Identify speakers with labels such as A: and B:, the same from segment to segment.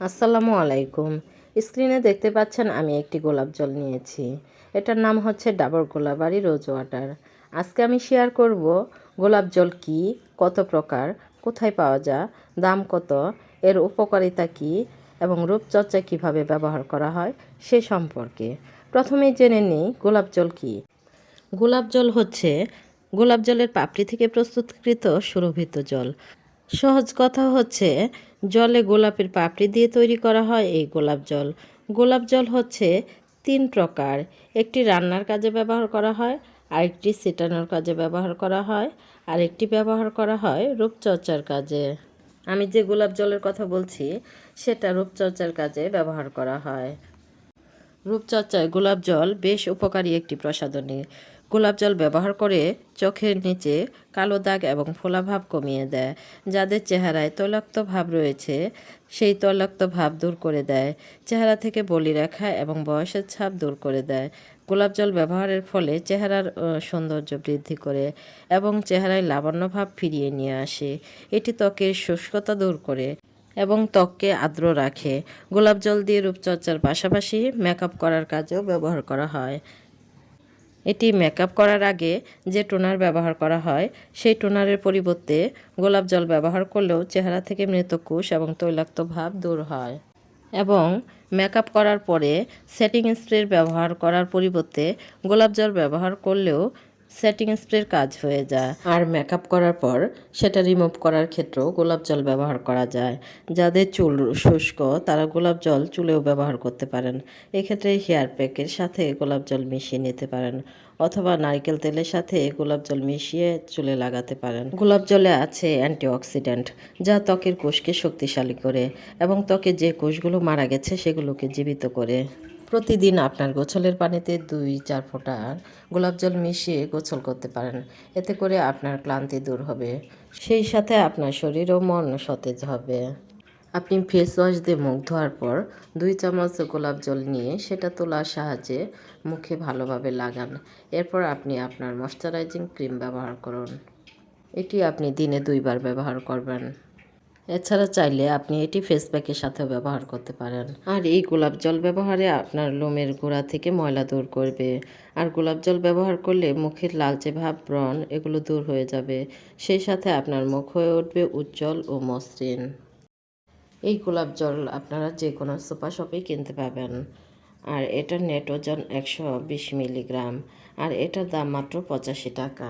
A: আসসালামু আলাইকুম। স্ক্রিনে দেখতে পাচ্ছেন আমি একটি গোলাপ জল নিয়েছি। এটার নাম হচ্ছে ডাবর গোলাবাড়ি রোজ ওয়াটার। আজকে আমি শেয়ার করব গোলাপ জল কি, কত প্রকার, কোথায় পাওয়া যায়, দাম কত, এর উপকারিতা কি, এবং রূপচর্চা কীভাবে ব্যবহার করা হয়, সে সম্পর্কে। প্রথমেই জেনে নিই গোলাপ জল কি। গোলাপ জল হচ্ছে, গোলাপ জলের পাপড়ি থেকে প্রস্তুতকৃত সুরভিত জল। সহজ কথা হচ্ছে, জলে গোলাপের পাপড়ি দিয়ে তৈরি করা হয় এই গোলাপ জল। গোলাপ জল হচ্ছে তিন প্রকার। একটি রান্নার কাজে ব্যবহার করা হয়, আরেকটি সেটানোর কাজে ব্যবহার করা হয় আর একটি ব্যবহার করা হয় রূপচর্চার কাজে। আমি যে গোলাপ জলের কথা বলছি, সেটা রূপচর্চার কাজে ব্যবহার করা হয়। রূপচর্চায় গোলাপ জল বেশ উপকারী একটি প্রসাধনী। গোলাপ জল ব্যবহার করে চোখের নিচে কালো দাগ এবং ফোলাভাব কমিয়ে দেয়, যাদের চেহারায় তৈলাক্ত ভাব রয়েছে, সেই তৈলাক্ত ভাব দূর করে দেয়, চেহারা থেকে বলি রেখা এবং বয়সের ছাপ দূর করে দেয়। গোলাপ জল ব্যবহারের ফলে চেহারার সৌন্দর্য বৃদ্ধি করে এবং চেহারায় লাবণ্য ভাব ফিরিয়ে নিয়ে আসে। এটি ত্বকের শুষ্কতা দূর করে এবং ত্বককে আর্দ্র রাখে। গোলাপ জল দিয়ে রূপচর্চার পাশাপাশি মেকআপ করার কাজেও ব্যবহার করা হয়। এটি মেকআপ করার আগে যে টোনার ব্যবহার করা হয়, সেই টোনারের পরিবর্তে গোলাপ জল ব্যবহার করলেও চেহারা থেকে মৃত কোষ এবং তৈলাক্ত ভাব দূর হয়। এবং মেকআপ করার পরে সেটিং স্প্রের ব্যবহার করার পরিবর্তে গোলাপ জল ব্যবহার করলেও সেটিং স্প্রের কাজ হয়ে যায়। আর মেকআপ করার পর সেটা রিমুভ করার ক্ষেত্রেও গোলাপ জল ব্যবহার করা যায়। যাদের চুল শুষ্ক, তারা গোলাপ জল চুলেও ব্যবহার করতে পারেন। এক্ষেত্রে হেয়ার প্যাকের সাথে গোলাপ জল মিশিয়ে নিতে পারেন। অথবা নারকেল তেলের সাথে গোলাপ জল মিশিয়ে চুলে লাগাতে পারেন। গোলাপ জলে আছে অ্যান্টিঅক্সিডেন্ট, যা ত্বকের কোষকে শক্তিশালী করে এবং ত্বকে যে কোষগুলো মারা গেছে সেগুলোকে জীবিত করে। প্রতিদিন আপনার গোছলের পানিতে দুই চার ফোঁটা গোলাপ জল মিশিয়ে গোছল করতে পারেন। এতে করে আপনার ক্লান্তি দূর হবে। সেই সাথে আপনার শরীর ও মন সতেজ হবে। আপনি ফেস ওয়াশ দিয়ে মুখ ধোয়ার পর দুই চামচ গোলাপ জল নিয়ে সেটা তোলার সাহায্যে মুখে ভালোভাবে লাগান। এরপর আপনি আপনার ময়শ্চারাইজিং ক্রিম ব্যবহার করুন। এটি আপনি দিনে দুইবার ব্যবহার করবেন। এছাড়া চাইলে আপনি এটি ফেস প্যাকের সাথেও ব্যবহার করতে পারেন। আর এই গোলাপ জল ব্যবহারে আপনার লোমের গোড়া থেকে ময়লা দূর করবে। আর গোলাপ জল ব্যবহার করলে মুখের লালচে ভাব, ব্রণ এগুলো দূর হয়ে যাবে। সেই সাথে আপনার মুখ হয়ে উঠবে উজ্জ্বল ও মসৃণ। এই গোলাপ জল আপনারা যে কোনো সুপার শপেই কিনতে পাবেন। আর এটার নেট ওজন একশো বিশ মিলিগ্রাম। আর এটার দাম মাত্র পঁচাশি টাকা।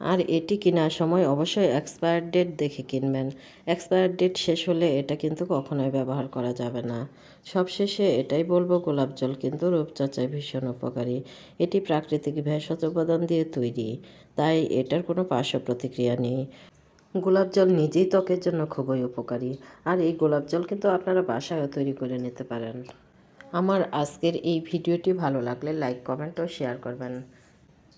A: আর এটি কেনার সময় অবশ্যই এক্সপায়ার ডেট দেখে কিনবেন। এক্সপায়ার ডেট শেষ হলে এটা কিন্তু কখনোই ব্যবহার করা যাবে না। সবশেষে এটাই বলব, গোলাপ জল কিন্তু রূপচর্চায় ভীষণ উপকারী। এটি প্রাকৃতিক ভেষজ উপাদান দিয়ে তৈরি, তাই এটার কোনো পার্শ্ব প্রতিক্রিয়া নেই। গোলাপ জল নিজেই ত্বকের জন্য খুবই উপকারী, আর এই গোলাপ জল কিন্তু আপনারা বাসায়ও তৈরি করে নিতে পারেন। আমার আজকের এই ভিডিওটি ভালো লাগলে লাইক কমেন্ট ও শেয়ার করবেন।